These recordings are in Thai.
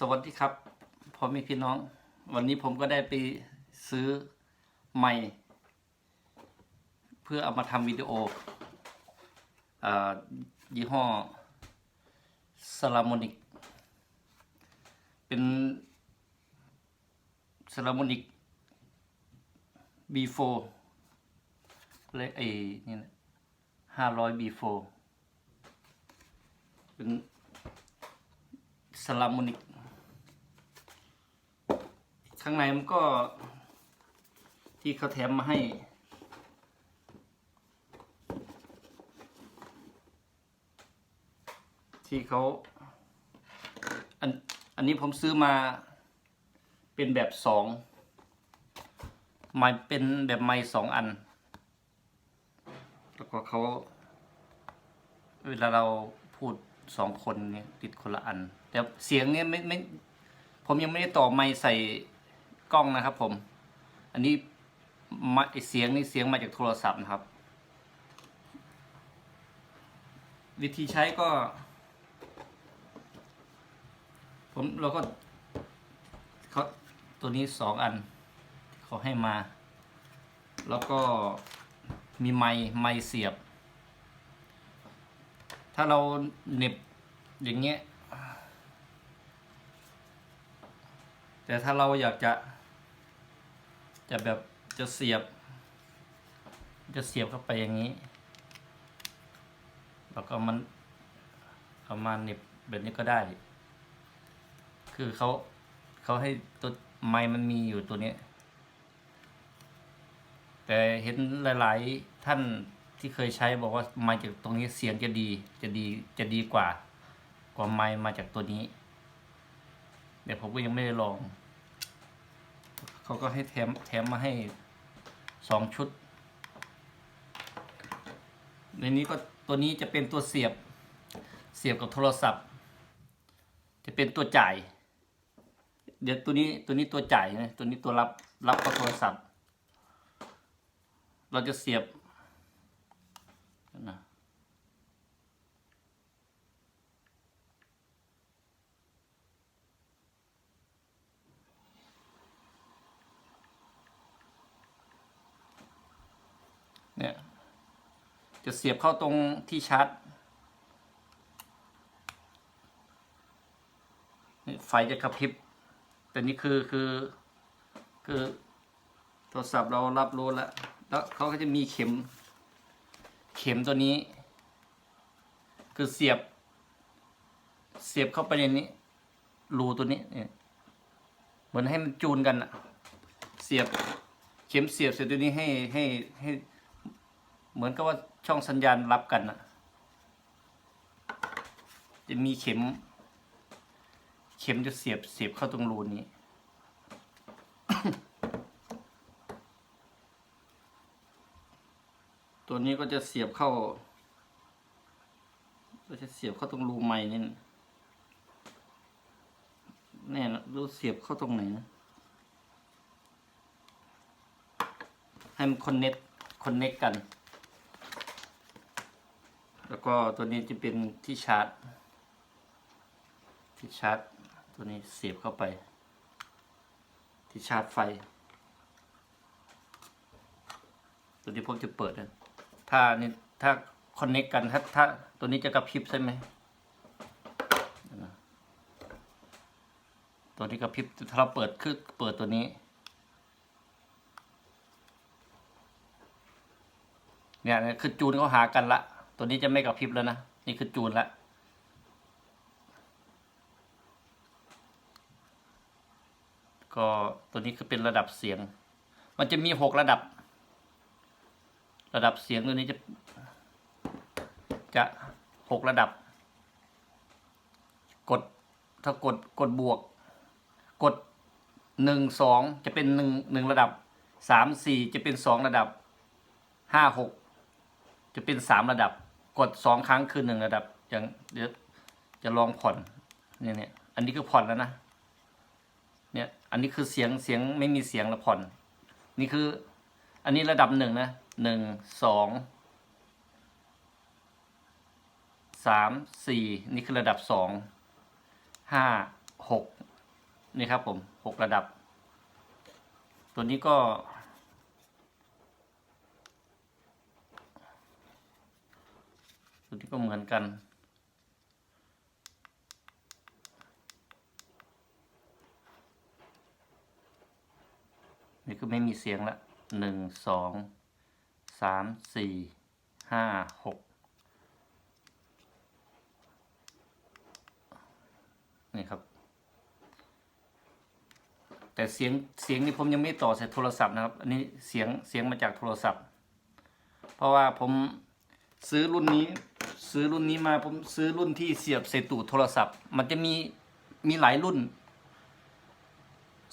สวัสดีครับพ่อแม่พี่น้อง วันนี้ผมก็ได้ไปซื้อไมค์เพื่อเอามาทำวิดีโออยี่ห้อสลามอนิก เป็นสลามอนิก B4 เลยไอ้นี่นะห้าร้อย B4 เป็นสลามอนิก ข้างในมันก็ที่เขาแถมมาให้ ที่เขาอันอันนี้ผมซื้อมาเป็นแบบสองไม้เป็นแบบไม้สองอัน แล้วก็เขาเวลาเราพูดสองคนเนี่ยติดคนละอัน แต่เสียงเนี่ยไม่ไม่ผมยังไม่ได้ต่อไมค์ใส่ กล้องนะครับ ผม อันนี้มค์เสียงนี่เสียงมาจากโทรศัพท์นะครับ วิธีใช้ก็ ผมเราก็เขาตัวนี้สองอันเขาให้มา แล้วก็มีไม้ไม้เสียบ ถ้าเราเน็บอย่างเงี้ยแต่ถ้าเราอยากจะ จะแบบจะเสียบ จะเสียบเข้าไปอย่างนี้ แล้วก็มันเอามาเหน็บแบบนี้ก็ได้ คือเขาเขาให้ตัวไม้มันมีอยู่ตัวนี้ แต่เห็นหลาย ๆ ท่านที่เคยใช้บอกว่าไม้จากตรงนี้เสียงจะดี จะดีจะดีกว่า กว่าไม้มาจากตัวนี้ เดี๋ยวผมก็ยังไม่ได้ลอง เขาก็ให้แถมแถมมาให้สองชุด ในนี้ก็ตัวนี้จะเป็นตัวเสียบเสียบกับโทรศัพท์ จะเป็นตัวจ่าย เดี๋ยวตัวนี้ตัวนี้ตัวจ่ายนะตัวนี้ตัวรับรับกับโทรศัพท์ เราจะเสียบนะ เนี่ยจะเสียบเข้าตรงที่ชาร์จนี่ไฟจะกระพริบ แต่นี่คือคือคือโทรศัพท์เรารับรู้แล้ว แล้วเขาก็จะมีเข็ม เข็มตัวนี้ คือเสียบ เสียบเข้าไปในนี้ รูตัวนี้เนี่ยเหมือนให้มันจูนกันอะเสียบ เข็มเสียบเสียบตัวนี้ให้ให้ให้ เหมือนกับว่าช่องสัญญาณรับกันนะจะมีเข็ม เข็มจะเสียบเสียบเข้าตรงรูนี้ ตัวนี้ก็จะเสียบเข้า ก็จะเสียบเข้าตรงรูไม้นี่แน่นะรู้เสียบเข้าตรงไหนนะให้มันคอนเน็ตคอนเน็กกัน แล้วก็ตัวนี้จะเป็นที่ชาร์จ ที่ชาร์จ ตัวนี้เสียบเข้าไป ที่ชาร์จไฟ ตัวนี้ผมจะเปิดนะถ้านี่ถ้าคอนเน็กกันถ้าถ้าตัวนี้จะกระพริบใช่ไหมตัวนี้กระพริบถ้าเราเปิดคือเปิดตัวนี้ เนี่ยคือจูนเขาหากันละ ตัวนี้จะไม่กระพริบแล้วนะ นี่คือจูนละก็ตัวนี้คือเป็นระดับเสียง มันจะมีหกระดับ ระดับเสียงตัวนี้จะ จะหกระดับ กดถ้ากดกดบวก กดหนึ่งสองจะเป็นหนึ่งหนึ่งระดับสามสี่จะเป็นสองระดับห้าหกจะเป็นสามระดับ กดสองครั้งคือหนึ่งระดับอย่างเดี๋ยวจะลองผ่อนเนี่ยเนี่ยอันนี้คือผ่อนแล้วนะเนี่ยอันนี้คือเสียงเสียงไม่มีเสียงแล้วผ่อน นี่คือ อันนี้ระดับหนึ่งนะหนึ่งสองสามสี่นี่คือระดับสองห้าหกนี่ครับผมหกระดับ ตัวนี้ก็ ตัวนี้ก็เหมือนกัน นี่ก็ไม่มีเสียงละหนึ่งสองสามสี่ห้าหกนี่ครับ แต่เสียงเสียงนี่ผมยังไม่ต่อใส่โทรศัพท์นะครับ อันนี้เสียงเสียงมาจากโทรศัพท์ เพราะว่าผมซื้อรุ่นนี้ ซื้อรุ่นนี้มาผมซื้อรุ่นที่เสียบใส่ตู้โทรศัพท์ มันจะมีมีหลายรุ่น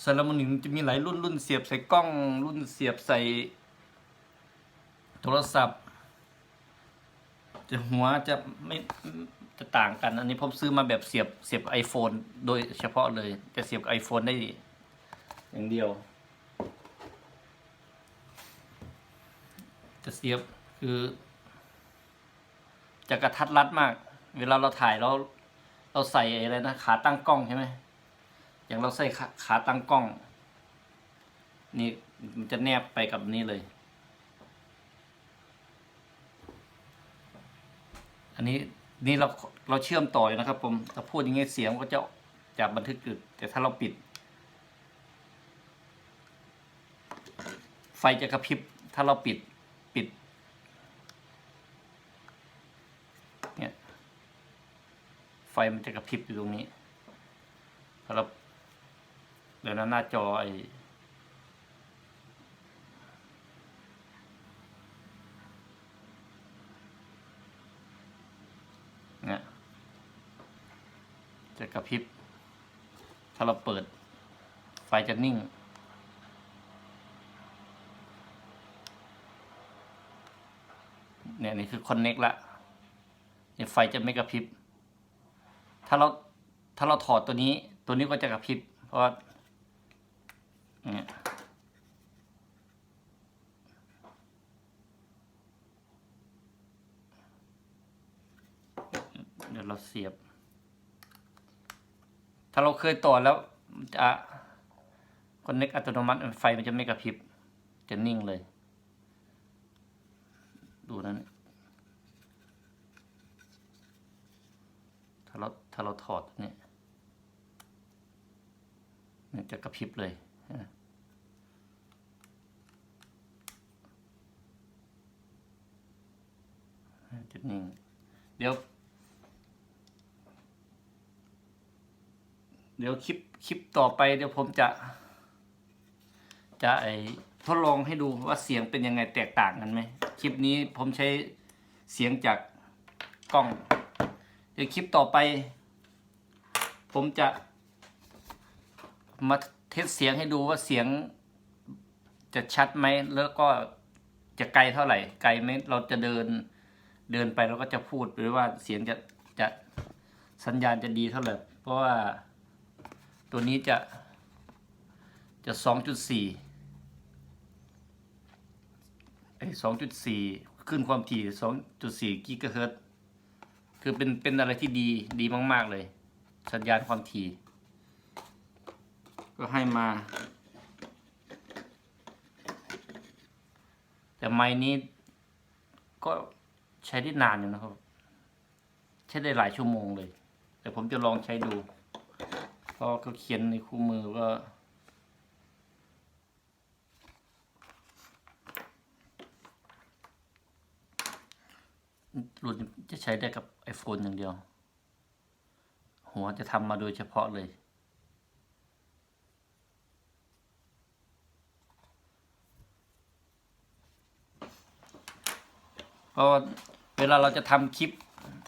สารมนิมันจะมีหลายรุ่นรุ่นเสียบใส่กล้อง รุ่นเสียบใส่ โทรศัพท์ จะหัวจะไม่จะต่างกัน อันนี้ผมซื้อมาแบบเสียบเสียบ iPhone โดยเฉพาะเลย จะเสียบ iPhone ได้อย่างเดียว จะเสียบคือ จะกระทัดรัดมาก เวลาเราถ่ายเราเราใส่อะไรนะขาตั้งกล้องใช่ไหมอย่างเราใส่ขาขาตั้งกล้อง นี่มันจะแนบไปกับนี้เลย อันนี้นี่เราเราเชื่อมต่ออยู่นะครับ ผมถ้าพูดอย่างงี้เสียงก็จะจะบันทึกอยู่แต่ถ้าเราปิด ไฟจะกระพริบถ้าเราปิดปิด เนี่ย ไฟมันจะกระพริบอยู่ตรงนี้ถ้าเราเดี๋ยวนั้นหน้าจอไอเนี่ยจะกระพริบ ถ้าเราเปิด ไฟจะนิ่ง เนี่ยนี่คือคอนเน็กละเนี่ยไฟจะไม่กระพริบ ถ้าเราถ้าเราถอดตัวนี้ ตัวนี้ก็จะกระพริบ เพราะว่าเนี่ยเดี๋ยวเราเสียบ ถ้าเราเคยต่อแล้วจะคอนเน็กอัตโนมัติไฟมันจะไม่กระพริบ จะนิ่งเลย ดูนั้น ถ้าเราถ้าเราถอดเนี่ยมันจะกระพริบเลยจุดนิ่ง เดี๋ยว เดี๋ยวคลิปคลิปต่อไปเดี๋ยวผมจะ จะไอทดลองให้ดูว่าเสียงเป็นยังไงแตกต่างกันไหม คลิปนี้ผมใช้เสียงจากกล้อง เดี๋ยวคลิปต่อไป ผมจะ มาเทสเสียงให้ดูว่าเสียง จะชัดไหมแล้วก็จะไกลเท่าไหร่ ไกลไหมเราจะเดินเดินไปเราก็จะพูดหรือว่าเสียงจะจะสัญญาณจะดีเท่าไหร่เพราะว่าตัวนี้จะจะสองจุดสี่ไอ้สองจุดสี่ขึ้นความถี่สองจุดสี่กิกะเฮิรตซ์ คือเป็นเป็นอะไรที่ดีดีมาก ๆ เลย สัญญาณความถี่ ก็ให้มา แต่ไม้นี้ก็ใช้ได้นานอยู่นะครับ ใช้ได้หลายชั่วโมงเลย แต่ผมจะลองใช้ดู เพราะเขาเขียนในคู่มือว่า รุ่นจะใช้ได้กับ iPhone อย่างเดียว หัวจะทำมาโดยเฉพาะเลย เพราะเวลาเราจะทำคลิป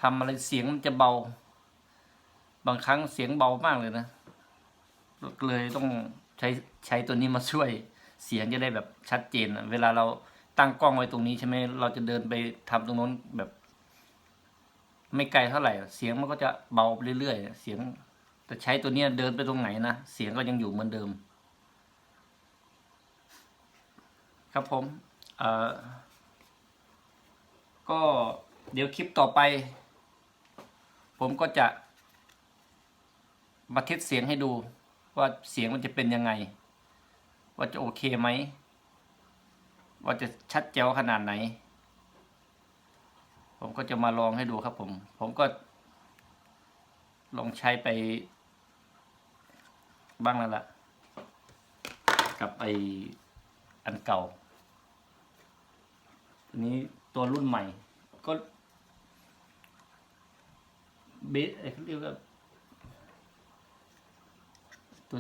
ทำอะไรเสียงมันจะเบา บางครั้งเสียงเบามากเลยนะ เลยต้องใช้ใช้ตัวนี้มาช่วยเสียงจะได้แบบชัดเจน เวลาเรา ตั้งกล้องไว้ตรงนี้ใช่ไหมเราจะเดินไปทำตรงโน้นแบบ ไม่ไกลเท่าไหร่ เสียงมันก็จะเบาไปเรื่อยๆ เสียงแต่ใช้ตัวเนี้ยเดินไปตรงไหนนะ เสียงก็ยังอยู่เหมือนเดิม ครับผมเอ่อก็เดี๋ยวคลิปต่อไป ผมก็จะ มาเทสเสียงให้ดูว่าเสียงมันจะเป็นยังไง ว่าจะโอเคไหม ว่าจะชัดแจ๋วขนาดไหน ผมก็จะมาลองให้ดูครับผม ผมก็ ลองใช้ไป บ้างแล้วล่ะ กับไออันเก่าอันนี้ตัวรุ่นใหม่ ก็เบสเขาเรียกว่าตัว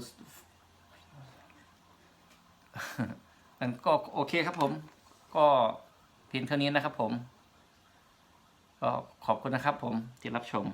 อันก็โอเคครับผม ก็เพียงเท่านี้นะครับผม ก็ขอบคุณนะครับผมที่รับชม